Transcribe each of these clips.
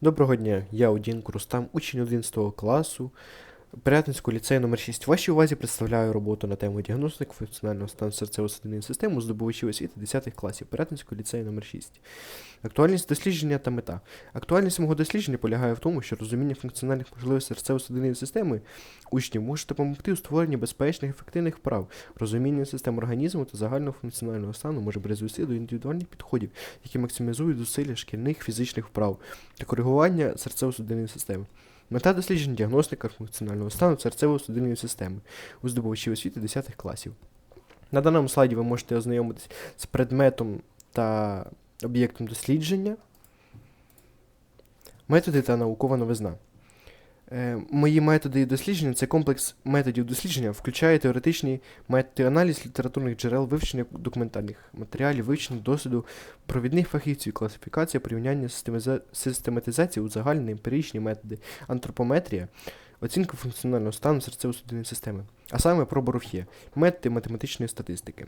Доброго дня, я Одін Крустам, учень 11 класу Пирятинського ліцею номер 6 Вашій увазі представляю роботу на тему діагностик функціонального стану серцево-судинної системи здобувачів освіти 10 класів Пирятинського ліцею номер 6 Актуальність дослідження та мета. Актуальність мого дослідження полягає в тому, що розуміння функціональних можливостей серцево-судинної системи учнів може допомогти у створенні безпечних ефективних вправ. Розуміння систем організму та загального функціонального стану може призвести до індивідуальних підходів, які максимізують зусилля шкільних фізичних вправ та коригування серцево-судинної системи. Мета дослідження діагностика функціонального стану серцево-судинної системи у здобувачів освіти 10 класів. На даному слайді ви можете ознайомитись з предметом та об'єктом дослідження, методи та наукова новизна. Е, Мої методи дослідження це комплекс методів дослідження, включає теоретичні методи аналіз літературних джерел, вивчення документальних матеріалів, вивчення досвіду провідних фахівців, класифікація, порівняння систематизації, узагальнені емпіричні методи, антропометрія, оцінка функціонального стану серцево-судинної системи, а саме про Боров'є, методи математичної статистики.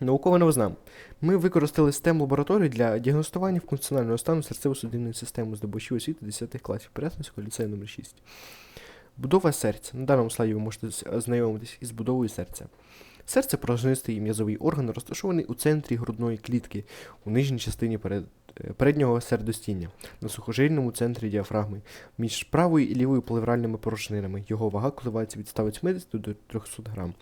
Наукова новизна. Ми використали STEM лабораторію для діагностування функціонального стану серцево-судинної системи здобувачів освіти 10 класів Пирятинського ліцею номер 6 Будова серця. На даному слайді ви можете з- ознайомитись із будовою серця. Серце порожнистий м'язовий орган, розташований у центрі грудної клітки, у нижній частині перед, е, переднього сердостіння, на сухожильному центрі діафрагми, між правою і лівою плевральними порожнинами. Його вага коливається від 180 до 300 грам.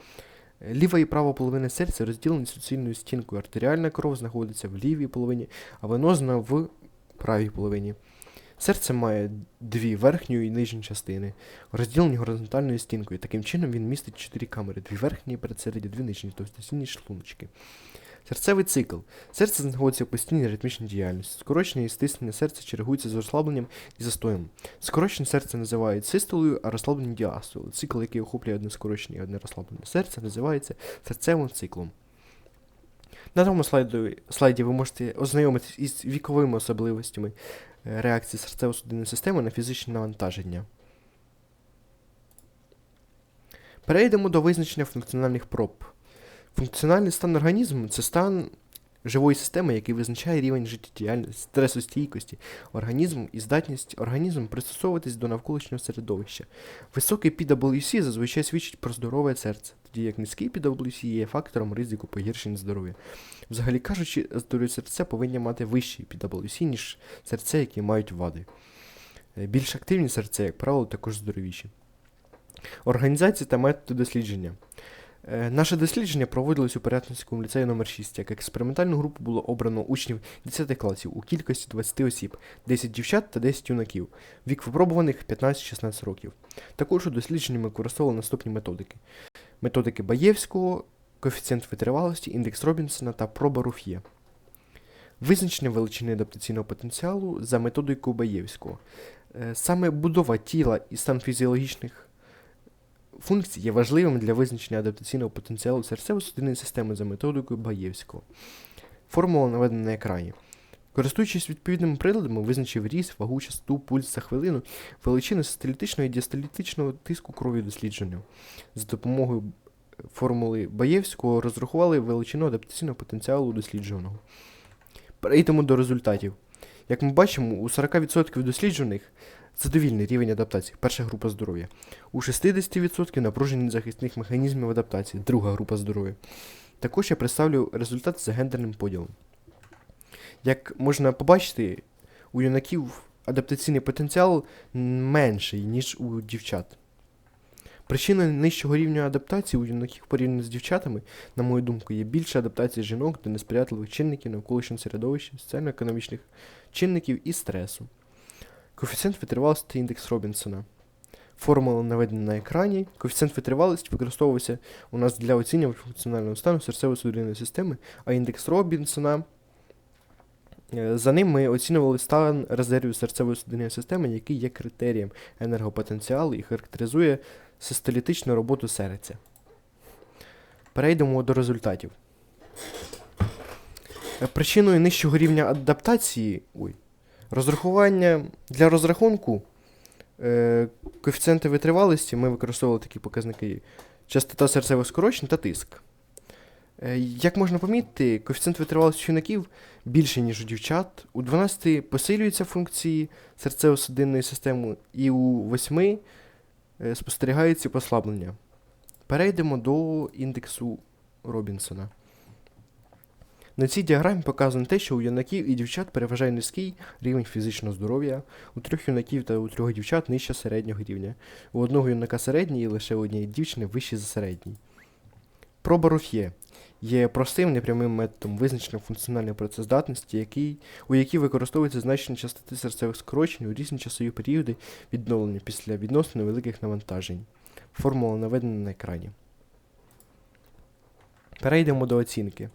Ліва і права половини серця розділені суцільною стінкою. Артеріальна кров знаходиться в лівій половині, а венозна в правій половині. Серце має дві верхню і нижню частини, розділені горизонтальною стінкою. Таким чином він містить чотири камери: дві верхні передсередні, дві нижні, товстостінні шлуночки. Серцевий цикл. Серце знаходиться в постійній ритмічній діяльності. Скорочення і стиснення серця чергуються з розслабленням і застоєм. Скорочення серця називають систолою, а розслаблення діастолою. Цикл, який охоплює одне скорочення і одне розслаблене серце, називається серцевим циклом. На тому слайді, слайді ви можете ознайомитись із віковими особливостями е, реакції серцево-судинної системи на фізичне навантаження. Перейдемо до визначення функціональних проб. Функціональний стан організму це стан живої системи, який визначає рівень життєдіяльності, стресостійкості організму і здатність організму пристосовуватись до навколишнього середовища. Високий PWC зазвичай свідчить про здорове серце, тоді як низький PWC є фактором ризику погіршення здоров'я. Взагалі кажучи, здорові серця повинні мати вищий PWC, ніж серця, які мають вади. Е, Більш активні серця, як правило, також здоровіші. Організація та методи дослідження. Е, Наше дослідження проводилось у Порятинському ліцеї номер 6 Як експериментальну групу було обрано учнів 10 класів у кількості 20 осіб, 10 дівчат та 10 юнаків. Вік випробуваних 15-16 років. Також у дослідженні ми використовували наступні методики: методики Баєвського, коефіцієнт витривалості, індекс Робінсона та проба Руф'є. Визначення величини адаптаційного потенціалу за методикою Баєвського. Е, Саме будова тіла і стан фізіологічних функцій є важливим для визначення адаптаційного потенціалу серцево-судинної системи за методикою Баєвського. Формула наведена на екрані. Користуючись відповідними приладами, визначив ріст, вагу, частоту, пульс за хвилину, величину систолітичного і діастолітичного тиску крові дослідження. За допомогою формули Баєвського розрахували величину адаптаційного потенціалу досліджуваного. Перейдемо до результатів. Як ми бачимо, у 40% досліджених задовільний рівень адаптації, перша група здоров'я. У 60% напруження захисних механізмів адаптації, друга група здоров'я. Також я представлю результат за гендерним поділом. Як можна побачити, у юнаків адаптаційний потенціал менший, ніж у дівчат. Причиною нижчого рівня адаптації у юнаків порівняно з дівчатами, на мою думку, є більша адаптація жінок до несприятливих чинників навколишнього середовища, соціально-економічних чинників і стресу. Коефіцієнт витривалості індекс Робінсона. Формула наведена на екрані. Коефіцієнт витривалості використовувався у нас для оцінювання функціонального стану серцево-судинної системи, а індекс Робінсона. е, За ним ми оцінювали стан резервів серцевої судинної системи, який є критерієм енергопотенціалу і характеризує систолітичну роботу серця. Перейдемо до результатів. Е, Причиною нижчого рівня адаптації. Ой, Розрахування для розрахунку е, коефіцієнти витривалості ми використовували такі показники: частота серцевих скорочень та тиск. Е, Як можна помітити, коефіцієнт витривалості юнаків більший, ніж у дівчат. У 12 посилюються функції серцево-судинної системи, і у 8 е, спостерігається послаблення. Перейдемо до індексу Робінсона. На цій діаграмі показано те, що у юнаків і дівчат переважає низький рівень фізичного здоров'я, у трьох юнаків та у трьох дівчат нижче середнього рівня. У одного юнака середній і лише у однієї дівчини вищий за середній. Проба Руф'є є простим непрямим методом визначення функціональної працездатності, який, у якій використовується значення частоти серцевих скорочень у різні часові періоди відновлення після відносно невеликих навантажень. Формула наведена на екрані. Перейдемо до оцінки.